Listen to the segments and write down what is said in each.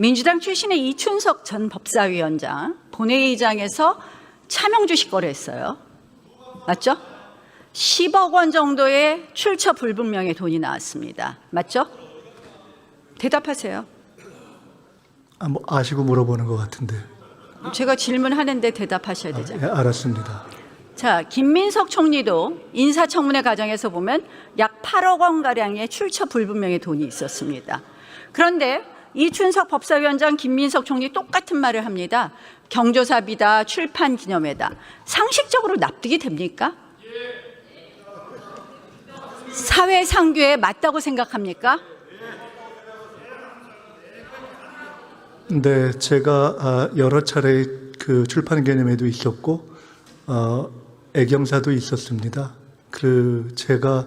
민주당 출신의 이춘석 전 법사위원장 본회의장에서 차명 주식 거래했어요. 맞죠? 10억 원 정도의 출처 불분명의 돈이 나왔습니다. 맞죠? 대답하세요. 아, 뭐 아시고 물어보는 것 같은데. 제가 질문하는데 대답하셔야 되잖아요. 예, 알았습니다. 자, 김민석 총리도 인사청문회 과정에서 보면 약 8억 원 가량의 출처 불분명의 돈이 있었습니다. 그런데 이춘석 법사위원장 김민석 총리 똑같은 말을 합니다. 경조사비다, 출판 기념회다. 상식적으로 납득이 됩니까? 사회 상규에 맞다고 생각합니까? 네, 제가 아, 여러 차례 그 출판 개념에도 있었고 어, 애경사도 있었습니다. 그 제가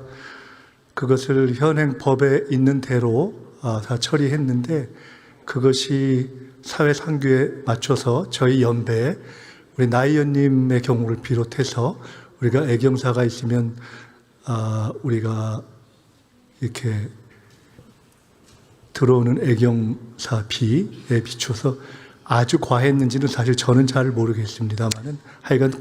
그것을 현행 법에 있는 대로 아, 다 처리했는데 그것이 사회 상규에 맞춰서 저희 연배 우리 나이언님의 경우를 비롯해서 우리가 애경사가 있으면 아, 우리가 이렇게 들어오는 애경사 비에 비춰서 아주 과했는지는 사실 저는 잘 모르겠습니다만은 하여간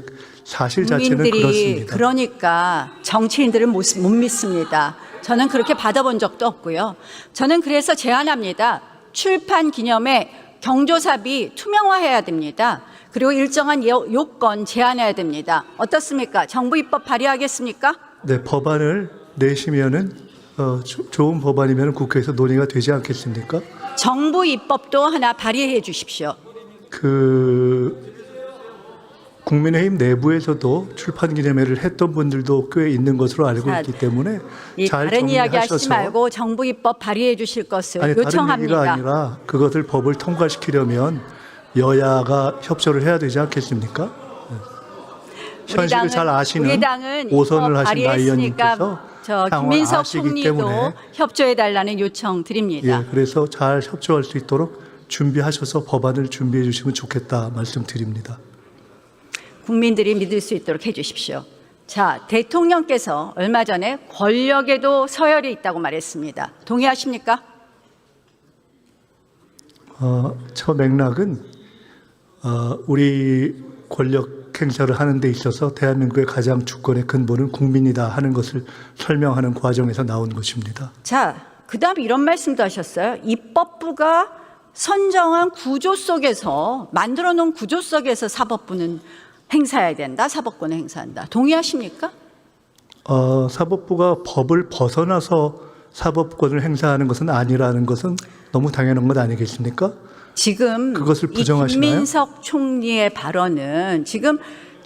사실 자체는 그렇습니다. 그러니까 정치인들은 못, 못 믿습니다. 저는 그렇게 받아본 적도 없고요. 저는 그래서 제안합니다. 출판 기념회 경조사비 투명화해야 됩니다. 그리고 일정한 요- 요건 제한해야 됩니다. 어떻습니까? 정부 입법 발의하겠습니까? 네, 법안을 내시면은 어, 조- 좋은 법안이면 국회에서 논의가 되지 않겠습니까? 정부 입법도 하나 발의해 주십시오. 그 국민의힘 내부에서도 출판 기념회를 했던 분들도 꽤 있는 것으로 알고 자, 있기 때문에 이잘 다른 이야기 하시지 말고 정부 입법 발의해 주실 것을 아니 다른 얘기가 요청합니다. 아니라 그것을 법을 통과시키려면 여야가 협조를 해야 되지 않겠습니까? 네. 현실을 잘 아시는 우리 당은 오선을 하신 나 의원님께서 저 김민석 아시기 총리도 때문에 협조해 달라는 요청 드립니다. 예, 그래서 잘 협조할 수 있도록 준비하셔서 법안을 준비해 주시면 좋겠다 말씀드립니다. 국민들이 믿을 수 있도록 해 주십시오. 자, 대통령께서 얼마 전에 권력에도 서열이 있다고 말했습니다. 동의하십니까? 어, 저 맥락은 어, 우리 권력 행사를 하는 데 있어서 대한민국의 가장 주권의 근본은 국민이다 하는 것을 설명하는 과정에서 나온 것입니다. 자, 그 다음 이런 말씀도 하셨어요. 입법부가 선정한 구조 속에서, 만들어 놓은 구조 속에서 사법부는 행사해야 된다. 사법권을 행사한다. 동의하십니까? 어, 사법부가 법을 벗어나서 사법권을 행사하는 것은 아니라는 것은 너무 당연한 것 아니겠습니까? 지금 그것을 이 부정하시나요? 김민석 총리의 발언은 지금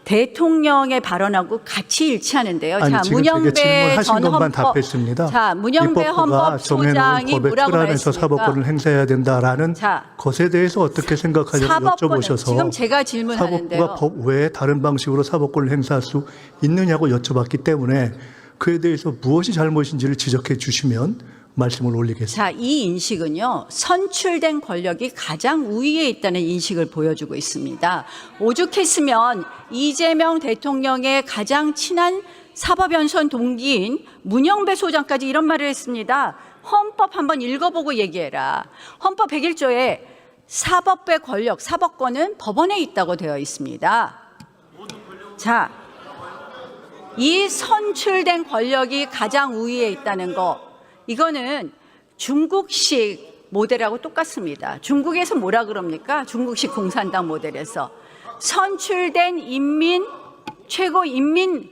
대통령의 발언하고 같이 일치하는데요. 아니, 자, 지금 문영배 질문하신 전 것만 헌법 답했습니다. 자, 문영배 헌법소장이 뭐라고 말했습니까? 사법권을 행사해야 된다라는 자, 것에 대해서 어떻게 생각하냐고 여쭤보셔서 지금 제가 질문하는데요. 사법부가 법 외에 다른 방식으로 사법권을 행사할 수 있느냐고 여쭤봤기 때문에 그에 대해서 무엇이 잘못인지를 지적해 주시면 말씀을 올리겠습니다. 자, 이 인식은요, 선출된 권력이 가장 우위에 있다는 인식을 보여주고 있습니다. 오죽했으면 이재명 대통령의 가장 친한 사법연수원 동기인 문영배 소장까지 이런 말을 했습니다. 헌법 한번 읽어보고 얘기해라. 헌법 101조에 사법부의 권력, 사법권은 법원에 있다고 되어 있습니다. 자, 이 선출된 권력이 가장 우위에 있다는 거, 이거는 중국식 모델하고 똑같습니다. 중국에서 뭐라 그럽니까? 중국식 공산당 모델에서 선출된 인민 최고 인민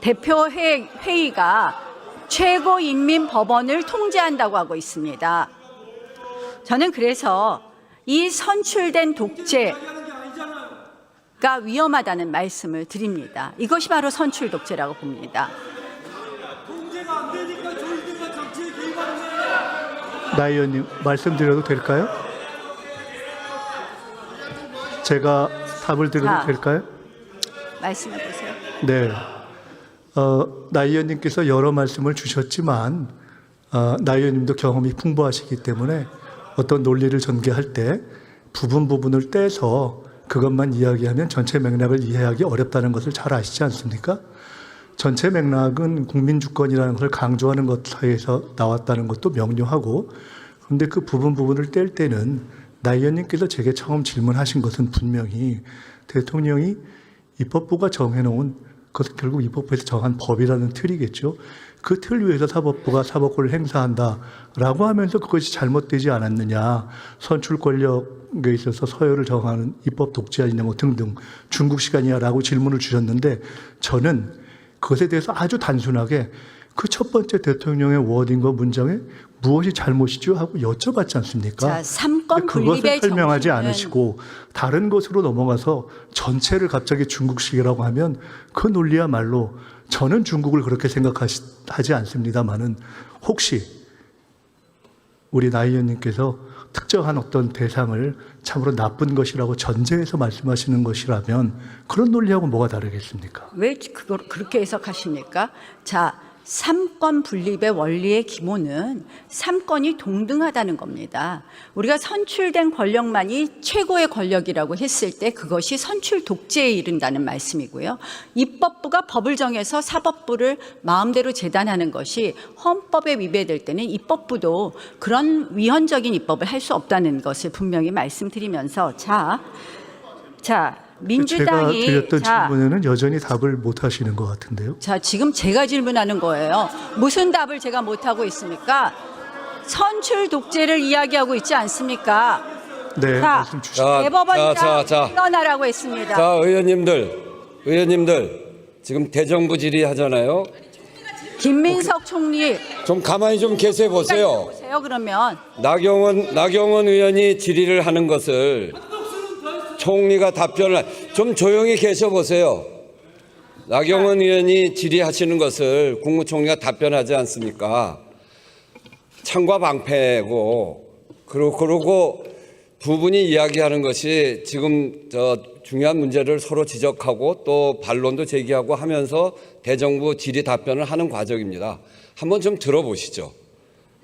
대표 회- 회의가 최고 인민 법원을 통제한다고 하고 있습니다. 저는 그래서 이 선출된 독재가 위험하다는 말씀을 드립니다. 이것이 바로 선출 독재라고 봅니다. 나 의원님 말씀드려도 될까요? 제가 답을 드려도 자. 될까요? 말씀해 보세요. 네. 어, 나 의원님께서 여러 말씀을 주셨지만 어, 나 의원님도 경험이 풍부하시기 때문에 어떤 논리를 전개할 때 부분 부분을 떼서 그것만 이야기하면 전체 맥락을 이해하기 어렵다는 것을 잘 아시지 않습니까? 전체 맥락은 국민 주권이라는 것을 강조하는 것 사이에서 나왔다는 것도 명료하고 그런데 그 부분 부분을 뗄 때는 나 의원님께서 제게 처음 질문하신 것은 분명히 대통령이 입법부가 정해놓은 그것은 결국 입법부에서 정한 법이라는 틀이겠죠. 그 틀 위에서 사법부가 사법권을 행사한다라고 하면서 그것이 잘못되지 않았느냐. 선출 권력에 있어서 서열을 정하는 입법 독재 아니냐 뭐 등등 중국 시간이야라고 질문을 주셨는데 저는 그것에 대해서 아주 단순하게 그 첫 번째 대통령의 워딩과 문장에 무엇이 잘못이죠 하고 여쭤봤지 않습니까? 자, 삼권 그것을 설명하지 않으시고 다른 것으로 넘어가서 전체를 갑자기 중국식이라고 하면 그 논리야말로 저는 중국을 그렇게 생각하지 않습니다만은 혹시 우리 나 의원님께서 특정한 어떤 대상을 참으로 나쁜 것이라고 전제해서 말씀하시는 것이라면 그런 논리하고 뭐가 다르겠습니까? 왜 그걸 그렇게 해석하십니까? 자, 삼권 분립의 원리의 기본은 삼권이 동등하다는 겁니다. 우리가 선출된 권력만이 최고의 권력이라고 했을 때 그것이 선출 독재에 이른다는 말씀이고요. 입법부가 법을 정해서 사법부를 마음대로 재단하는 것이 헌법에 위배될 때는 입법부도 그런 위헌적인 입법을 할 수 없다는 것을 분명히 말씀드리면서 자, 자 민주당이 드렸던 자, 질문에는 여전히 답을 못 하시는 것 같은데요. 자, 지금 제가 질문하는 거예요. 무슨 답을 제가 못 하고 있습니까? 선출 독재를 이야기하고 있지 않습니까? 네, 자, 말씀 주시죠. 자, 대법원장 자, 자, 자. 물러나라고 했습니다. 자, 의원님들, 의원님들, 지금 대정부 질의하잖아요. 김민석 총리 좀 가만히 좀 계세요 보세요. 보세요 그러면 나경원, 나경원 의원이 질의를 하는 것을 총리가 답변을, 하- 좀 조용히 계셔 보세요. 나경원 의원이 질의하시는 것을 국무총리가 답변하지 않습니까? 창과 방패고, 그러고, 그러고 두 분이 이야기하는 것이 지금 저 중요한 문제를 서로 지적하고 또 반론도 제기하고 하면서 대정부 질의 답변을 하는 과정입니다. 한번 좀 들어보시죠.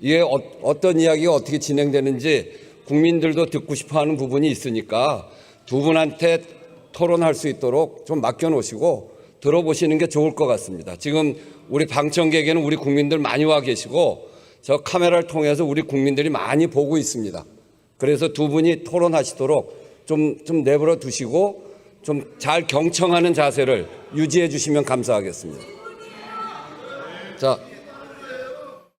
이게 어, 떤 이야기가 어떻게 진행되는지 국민들도 듣고 싶어 하는 부분이 있으니까 두 분한테 토론할 수 있도록 좀 맡겨놓으시고 들어보시는 게 좋을 것 같습니다. 지금 우리 방청객에는 우리 국민들 많이 와 계시고 저 카메라를 통해서 우리 국민들이 많이 보고 있습니다. 그래서 두 분이 토론하시도록 좀, 좀 내버려 두시고 좀 잘 경청하는 자세를 유지해 주시면 감사하겠습니다. 자,